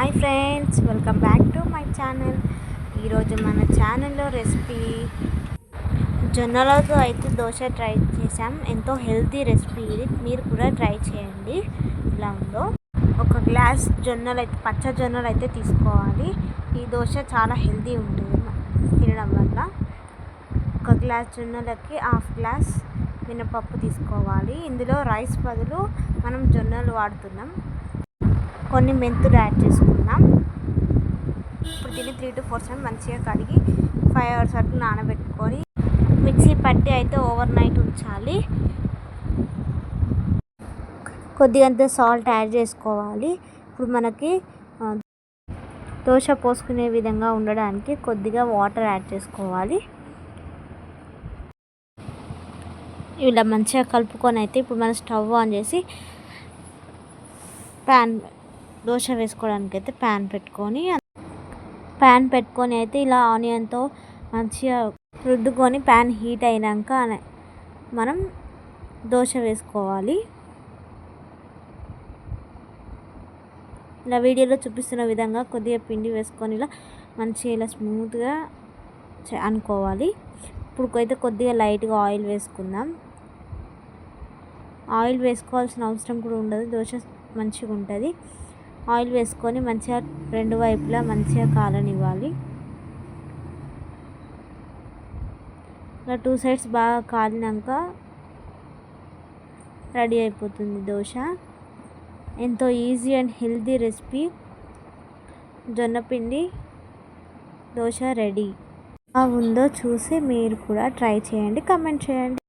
Hi friends welcome back to my channel ఈరోజు మన ఛానల్లో రెసిపీ జొన్నలతో అయితే దోశ ట్రై చేసాం ఎంతో హెల్తీ రెసిపీ ఇది. మీరు కూడా ట్రై చేయండి. ఇలా ఉందో. ఒక గ్లాస్ జొన్నలు అయితే పచ్చ జొన్నలు అయితే తీసుకోవాలి. ఈ దోశ చాలా హెల్తీ ఉంటుంది తినడం వల్ల. ఒక గ్లాస్ జొన్నలకి హాఫ్ గ్లాస్ మినపప్పు తీసుకోవాలి. ఇందులో రైస్ బదులు మనం జొన్నలు వాడుతున్నాం. కొన్ని మెంతులు యాడ్ చేసుకుందాం. ఇప్పుడు దీన్ని త్రీ టు ఫోర్ సెవెన్ మంచిగా కడిగి ఫైవ్ అవర్స్ వరకు నానబెట్టుకొని మిక్సీ పట్టి అయితే ఓవర్ నైట్ ఉంచాలి. కొద్దిగంత సాల్ట్ యాడ్ చేసుకోవాలి. ఇప్పుడు మనకి దోశ పోసుకునే విధంగా ఉండడానికి కొద్దిగా వాటర్ యాడ్ చేసుకోవాలి. ఇలా మంచిగా కలుపుకొని అయితే ఇప్పుడు మనం స్టవ్ ఆన్ చేసి ప్యాన్ దోశ వేసుకోవడానికి అయితే ప్యాన్ పెట్టుకొని ప్యాన్ పెట్టుకొని అయితే ఇలా ఆనియన్తో మంచిగా రుద్దుకొని ప్యాన్ హీట్ అయినాక మనం దోశ వేసుకోవాలి. ఇలా వీడియోలో చూపిస్తున్న విధంగా కొద్దిగా పిండి వేసుకొని ఇలా మంచిగా ఇలా స్మూత్గా చే- అనుకోవాలి. ఇప్పుడు అయితే కొద్దిగా లైట్గా ఆయిల్ వేసుకుందాం. ఆయిల్ వేసుకోవాల్సిన అవసరం కూడా ఉండదు. దోశ మంచిగా ఉంటుంది ఆయిల్ వేసుకొని మంచిగా రెండు వైపులా మంచిగా కాలనివ్వాలి. ఇలా టూ సైడ్స్ బాగా కాలినాక రెడీ అయిపోతుంది దోశ. ఎంతో ఈజీ అండ్ హెల్తీ రెసిపీ. జొన్నపిండి దోశ రెడీ. ఉందో చూసి మీరు కూడా ట్రై చేయండి కమెంట్ చేయండి.